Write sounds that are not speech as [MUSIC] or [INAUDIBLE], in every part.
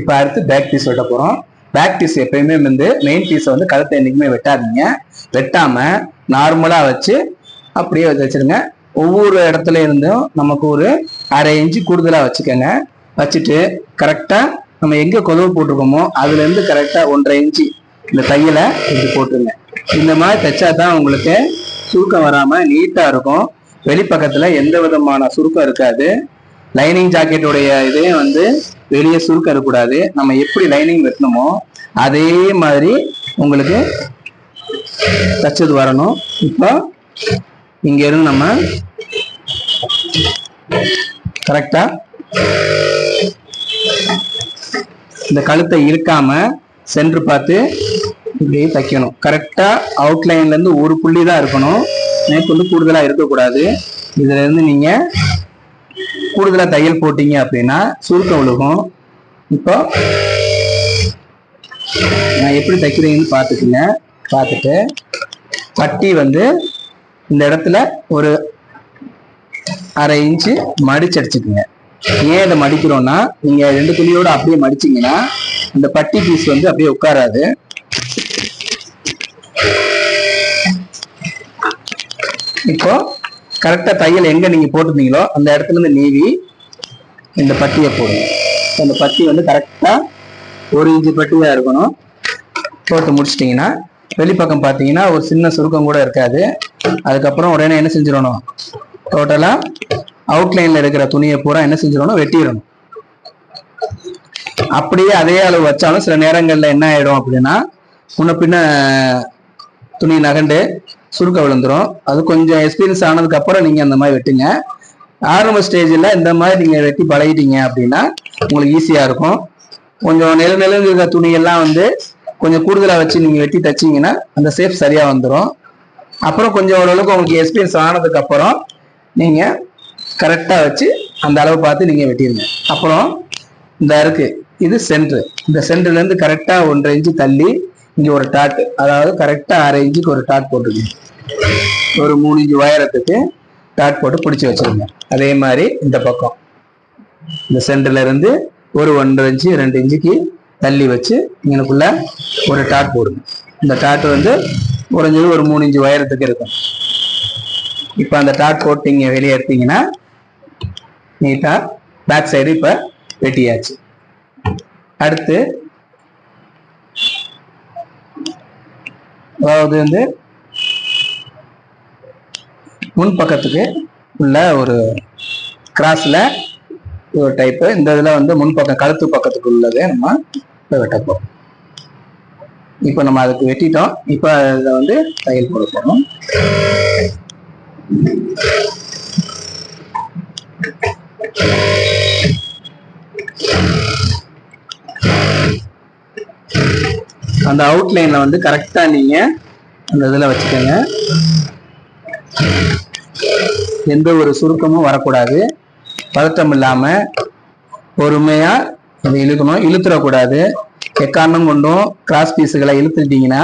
இப்போ அடுத்து back piece வெட்ட போகிறோம் பேக் பீஸ் எப்பயுமே வந்து மெயின் பீஸை வந்து கழுத்தை என்றைக்குமே வெட்டாதீங்க. வெட்டாமல் நார்மலாக வச்சு அப்படியே வச்சுருங்க வச்சிருங்க. ஒவ்வொரு இடத்துல இருந்தும் நமக்கு ஒரு அரை இன்ச்சு கூடுதலாக வச்சுக்கோங்க. வச்சுட்டு கரெக்டாக நம்ம எங்கே கொதவு போட்டிருக்கோமோ அதுலேருந்து கரெக்டாக ஒன்றரை இன்ச்சு இந்த தையலை இப்படி போட்டுருங்க. இந்த மாதிரி தைச்சா தான் உங்களுக்கு சுருக்கம் வராமல் நீட்டாக இருக்கும். வெளிப்பக்கத்தில் எந்த விதமான சுருக்கம் இருக்காது. லைனிங் ஜாக்கெட்டுடைய இதே வந்து வெளியே சுருக்கம் இருக்கக்கூடாது நம்ம எப்படி லைனிங் வெட்டணுமோ அதே மாதிரி உங்களுக்கு தச்சது வரணும். இப்போ இங்கே இருந்து நம்ம கரெக்டா இந்த கழுத்தை இழுக்காம சென்று பார்த்து இப்படி தைக்கணும். கரெக்டா அவுட்லைன்ல இருந்து ஒரு புள்ளி தான் இருக்கணும். எனக்கு வந்து கூடுதலா இருக்கக்கூடாது. இதுல இருந்து நீங்க கூடுதலா தையல் போட்டீங்க அப்படின்னா சுருக்கம் விழுகும் இப்போ நான் எப்படி தைக்கிறீங்கன்னு பார்த்துக்குங்க. பார்த்துட்டு பட்டி வந்து இந்த இடத்துல ஒரு அரை இன்ச்சு மடிச்சு அடிச்சுக்குங்க. ஏன் இதை மடிக்கிறோம்னா நீங்க ரெண்டு துணியோட அப்படியே மடிச்சிங்கன்னா இந்த பட்டி பீஸ் வந்து அப்படியே உட்காராது. இப்போ கரெக்டா தையல் எங்க நீங்க போட்டிருந்தீங்களோ அந்த இடத்துல இருந்து நீவி இந்த பட்டியை போடுங்க. அந்த பட்டி வந்து கரெக்டாக ஒரு இன்ச்சு பட்டியாக இருக்கணும். போட்டு முடிச்சிட்டிங்கன்னா வெளிப்பக்கம் பார்த்தீங்கன்னா ஒரு சின்ன சுருக்கம் கூட இருக்காது. அதுக்கப்புறம் உடனே என்ன செஞ்சிடணும்? டோட்டலாக அவுட்லைனில் இருக்கிற துணியை பூரா என்ன செஞ்சிடணும்? வெட்டிடணும். அப்படியே அதே அளவு வச்சாலும் சில நேரங்களில் என்ன ஆகிடும் அப்படின்னா முன்ன பின்ன துணி நகண்டு சுருக்க விழுந்துரும். அது கொஞ்சம் எக்ஸ்பீரியன்ஸ் ஆனதுக்கப்புறம் நீங்கள் அந்த மாதிரி வெட்டுங்க. ஆரம்ப ஸ்டேஜில் இந்த மாதிரி நீங்கள் வெட்டி பழகிட்டீங்க அப்படின்னா உங்களுக்கு ஈஸியாக இருக்கும். கொஞ்சம் நில நிலங்க இருக்கிற துணியெல்லாம் வந்து கொஞ்சம் கூடுதலாக வச்சு நீங்கள் வெட்டி தைச்சிங்கன்னா அந்த சேஃப் சரியாக வந்துடும் அப்புறம் கொஞ்சம் ஓரளவுக்கு உங்களுக்கு எக்ஸ்பீரியன்ஸ் ஆனதுக்கப்புறம் நீங்கள் கரெக்டாக வச்சு அந்த அளவு பார்த்து நீங்கள் வெட்டிடுங்க அப்புறம் இந்த இருக்கு இது சென்ட்ரு இந்த சென்ட்ருலேருந்து கரெக்டாக ஒன்றரை இன்ச்சு தள்ளி இங்கே ஒரு டாட் அதாவது கரெக்டாக அரை இன்ச்சுக்கு ஒரு டாட் போட்டுருங்க. ஒரு மூணு இன்ச்சு உயரத்துக்கு டாட் போட்டு பிடிச்சி வச்சிருங்க. அதே மாதிரி இந்த பக்கம். இந்த சென்டர்ல இருந்து ஒரு ஒன்றரை இன்ச்சு ரெண்டு இன்ச்சுக்கு தள்ளி வச்சு இங்கனுக்குள்ள ஒரு டாட் போடுங்க. இந்த டாட் வந்து குறைஞ்சது ஒரு மூணு இன்ச்சு உயரத்துக்கு இருக்கும். இப்போ அந்த டாட் போட்டிங்க வெளியே எடுத்தீங்கன்னா நீட்டா பேக் சைடு இப்போ வெட்டியாச்சு. அடுத்து அதாவது வந்து முன் பக்கத்துக்கு உள்ள ஒரு கிராஸ்ல ஒரு டைப்பு இந்த இதில் வந்து முன்பக்கம் கழுத்து பக்கத்துக்கு உள்ளதே நம்ம இப்போ வெட்டப்போம் இப்போ நம்ம அதுக்கு வெட்டிட்டோம். இப்போ அதில் வந்து தையல் போட போகணும் அந்த அவுட்லைனில் வந்து கரெக்டாக நீங்கள் அந்த இதில் வச்சுக்கோங்க. எந்த ஒரு சுருக்கமும் வரக்கூடாது. பதட்டம் இல்லாம பொறுமையா அதை இழுக்கணும். இழுத்துடக்கூடாது. எக்காரணம் கொண்டும் கிராஸ் பீஸுகளை இழுத்துட்டீங்கன்னா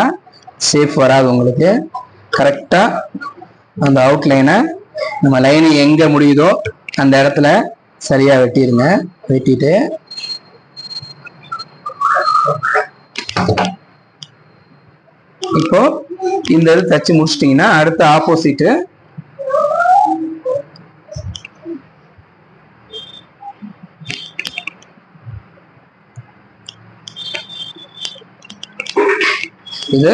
சேஃப் வராது உங்களுக்கு. கரெக்டா அந்த அவுட்லைனை நம்ம லைன் எங்க முடியுதோ அந்த இடத்துல சரியா வெட்டிடுங்க. வெட்டிட்டு இப்போ இந்த இது தச்சு முடிச்சிட்டிங்கன்னா அடுத்த ஆப்போசிட்டு இது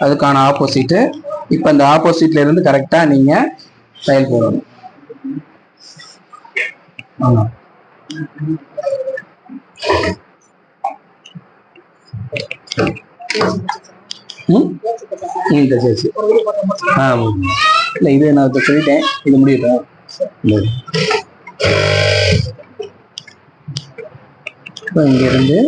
அதுக்கான ஆப்போசிட்டு இப்போ இந்த ஆப்போசிட்ல இருந்து கரெக்டாக நீங்கள் தையல் போடணும். ஆமா. ம்? சரி ஆ இல்லை இது நான் இப்போ சொல்லிட்டேன். இது முடியட்டும். இல்லை. இப்போ இங்கிருந்து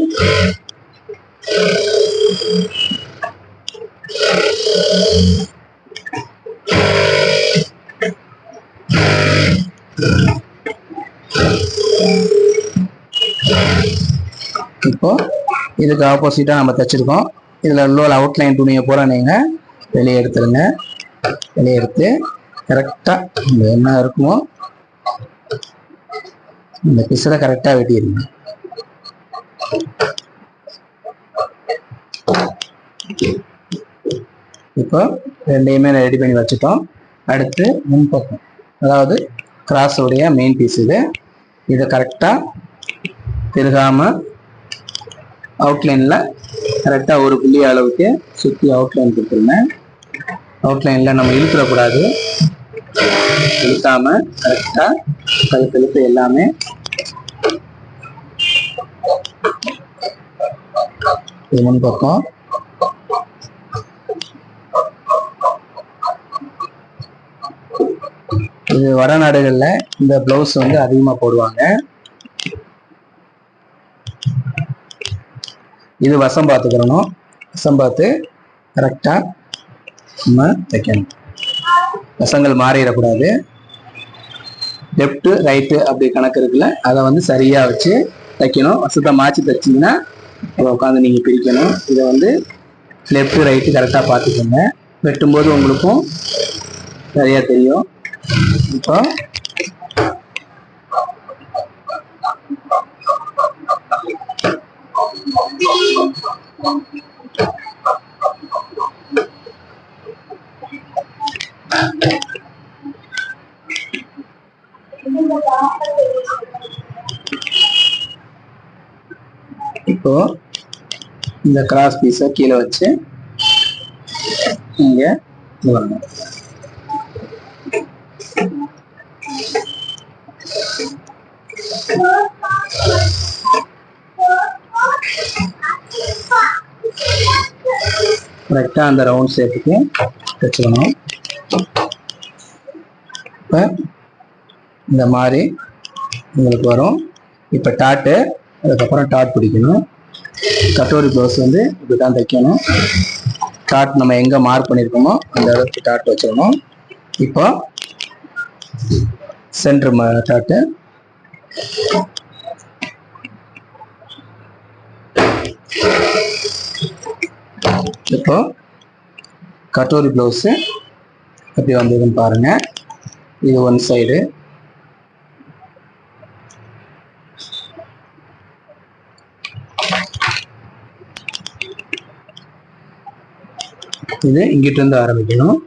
இப்போ இதுக்கு ஆப்போசிட்டாக நம்ம தைச்சிருக்கோம். இதில் உள்ள அவுட்லைன் துணியை பூரா நீங்கள் வெளியே எடுத்துருங்க. வெளியே எடுத்து கரெக்டாக என்ன இருக்குமோ இந்த பிசரை கரெக்டாக வெட்டிடுங்க இப்போ ரெண்டையுமே ரெடி பண்ணி வச்சுட்டோம். அடுத்து முன்பக்கம். அதாவது கிராஸ் உடைய மெயின் பீஸ் இது. இதை கரெக்டாக திருகாமல் அவுட்லைனில் கரெக்டாக ஒரு புள்ளி அளவுக்கு சுற்றி அவுட்லைன் கொடுத்துருந்தேன் அவுட்லைனில் நம்ம இழுத்துடக்கூடாது. இழுக்காமல் கரெக்டாக கழுத்து இழுத்து எல்லாமே இது முன்பக்கம். இது வடநாடுகளில் இந்த பிளவுஸ் வந்து அதிகமாக போடுவாங்க. இது வசம் பார்த்துக்கிறணும் வசம் பார்த்து கரெக்டாக நம்ம தைக்கணும். வசங்கள் மாறிடக்கூடாது. லெஃப்ட்டு ரைட்டு அப்படி கணக்கு இருக்குல்ல அதை வந்து சரியாக வச்சு தைக்கணும். வசத்தை மாற்றி தைச்சிங்கன்னா அதை உட்காந்து நீங்கள் பிரிக்கணும். இதை வந்து லெஃப்ட்டு ரைட்டு கரெக்டாக பார்த்துக்கோங்க. வெட்டும்போது உங்களுக்கும் நிறையா தெரியும். இப்போ இப்போ இந்த கிராஸ் பீஸை கீழே வச்சு இங்க இது வரணும். கரெக்டாக அந்த ரவுண்ட் ஷேப்புக்கு வச்சுக்கணும். இப்போ இந்த மாதிரி உங்களுக்கு வரும். இப்போ டாட்டு அதுக்கப்புறம் டாட் பிடிக்கணும். கட்டோரி ப்ளவுஸ் வந்து இப்படி தான் தைக்கணும். டாட் நம்ம எங்கே மார்க் பண்ணியிருக்கோமோ அந்த அளவுக்கு டாட் வச்சிடணும் இப்போ சென்ட்ரு டாட்டு. இப்போ கட்டோரி ப்ளவுஸு எப்படி வந்ததுன்னு பாருங்கள் இது ஒன் சைடு இது இங்கிட்டிருந்து ஆரம்பிக்கணும்.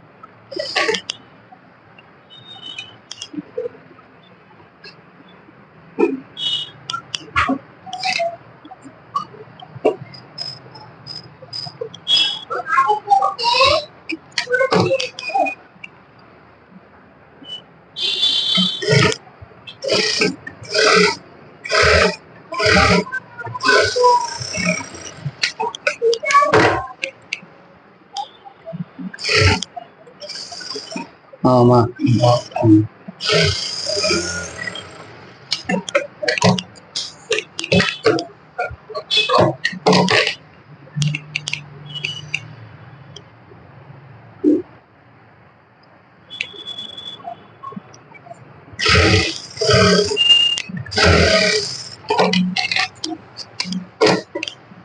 இங்கிட்ட இருந்து ஆரம்பிக்கணும் ஆமா ம்.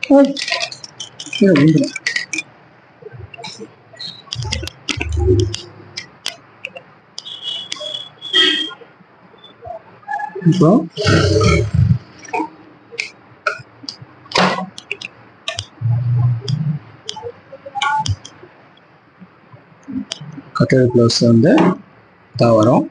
ஓய், கீழே விழுந்துரும். இப்போ கட்டடை ப்ளவுஸ் வந்து தான் வரும்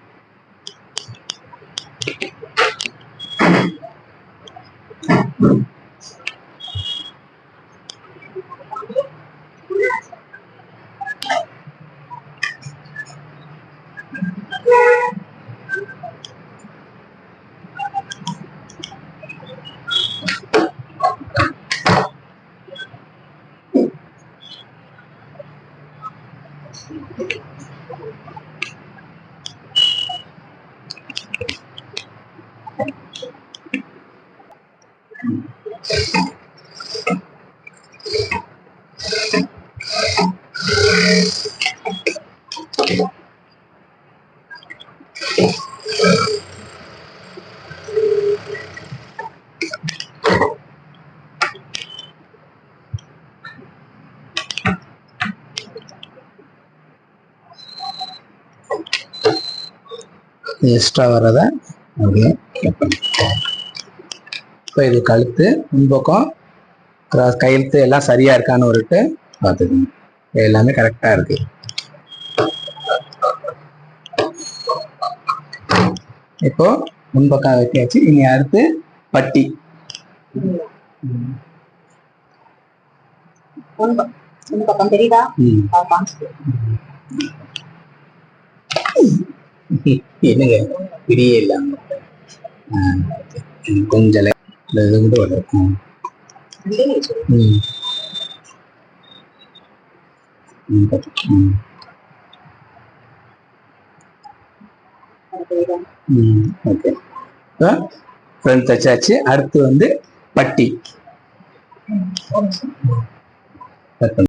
எக்ஸ்ட்ரா வரதை அப்படியே கட் பண்ணி இப்போ இது கழுத்து முன்பக்கம் கிராஸ் கையெழுத்து எல்லாம் சரியா இருக்கான்னு ஒருட்டு பார்த்துக்கோங்க. எல்லாமே கரெக்டா இருக்கு. இப்போ முன்பக்கம் வெட்டியாச்சு. இனி அடுத்து பட்டி. [LAUGHS] என்னங்க? பிரியே இல்லாம. கொஞ்சம் லை- கூட ம். ம். ம், ம், ஓகே இப்போ ஃப்ரண்ட் தச்சாச்சு அடுத்து வந்து பட்டி